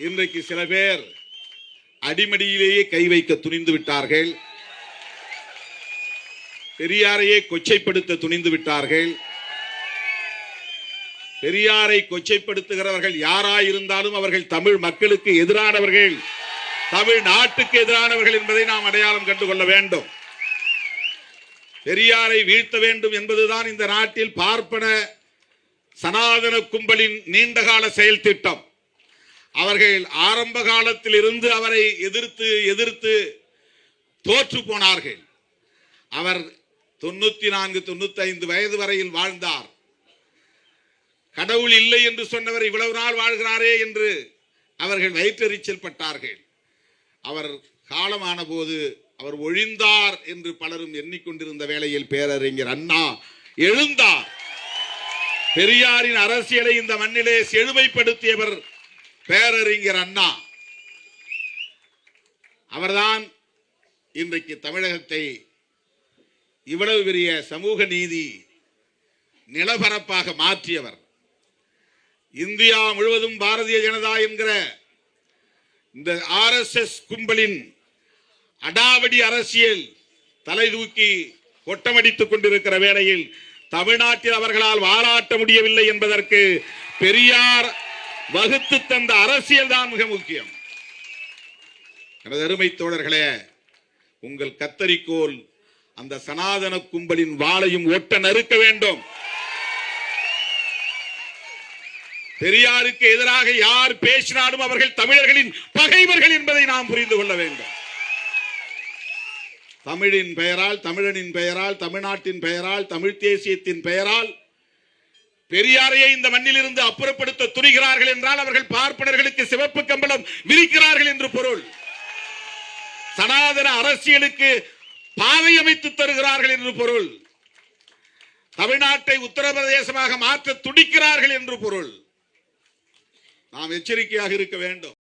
இன்றைக்கு சில பேர் அடிமடியிலேயே கை வைக்க துணிந்து விட்டார்கள். பெரியாரையே கொச்சைப்படுத்த துணிந்து விட்டார்கள். பெரியாரை கொச்சைப்படுத்துகிறவர்கள் யாராயிருந்தாலும் அவர்கள் தமிழ் மக்களுக்கு எதிரானவர்கள். தமிழ் நாட்டுக்கு எதிரானவர்கள் என்பதை நாம் அடையாளம் கண்டுகொள்ள வேண்டும். பெரியாரை வீழ்த்த வேண்டும் என்பதுதான் இந்த நாட்டில் பார்ப்பன சனாதன கும்பலின் நீண்டகால செயல் திட்டம் அவர்கள் ஆரம்ப காலத்தில் இருந்து அவரை எதிர்த்து எதிர்த்து தோற்று போனார்கள். அவர் தொண்ணூத்தி நான்கு தொண்ணூத்தி ஐந்து வயது வரையில் வாழ்ந்தார். கடவுள் இல்லை என்று சொன்னவர் இவ்வளவு நாள் வாழ்கிறாரே என்று அவர்கள் வயிற்றெரிச்சல் பட்டார்கள். அவர் காலமான போது அவர் ஒழிந்தார் என்று பலரும் எண்ணிக்கொண்டிருந்த வேளையில் பேரறிஞர் அண்ணா எழுந்தார். பெரியாரின் அரசியலை இந்த மண்ணிலே செழுமைப்படுத்தியவர் பேரறிஞர் அண்ணா. அவர்தான் இன்றைக்கு தமிழகத்தை இவ்வளவு பெரிய சமூக நீதி நிலப்பரப்பாக மாற்றியவர். இந்தியா முழுவதும் பாரதிய ஜனதா என்கிற இந்த ஆர்எஸ்எஸ் கும்பலின் அடாவடி அரசியல் தலை தூக்கி கொட்டமடித்துக் கொண்டிருக்கிற வேளையில் தமிழ்நாட்டில் அவர்களால் வாராட்ட முடியவில்லை என்பதற்கு பெரியார் வகுத்து தந்த அரசியல் தான் மிக முக்கியம். எனது அருமை தோழர்களே உங்கள் கத்தரிக்கோல் அந்த சனாதன கும்பலின் வாளையும் ஒட்ட நறுக்க வேண்டும். பெரியாருக்கு எதிராக யார் பேசினாலும் அவர்கள் தமிழர்களின் பகைவர்கள் என்பதை நாம் புரிந்து கொள்ள வேண்டும். தமிழின் பெயரால் தமிழனின் பெயரால் தமிழ்நாட்டின் பெயரால் தமிழ் தேசியத்தின் பெயரால் பெரியாரையே இந்த மண்ணிலிருந்து அப்புறப்படுத்த துணிகிறார்கள் என்றால் அவர்கள் பார்ப்பனர்களுக்கு சிவப்பு கம்பளம் விரிக்கிறார்கள் என்று பொருள். சனாதன அரசியலுக்கு பாதை அமைத்து தருகிறார்கள் என்று பொருள். தமிழ்நாட்டை உத்தரப்பிரதேசமாக மாற்ற துடிக்கிறார்கள் என்று பொருள். நாம் எச்சரிக்கையாக இருக்க வேண்டும்.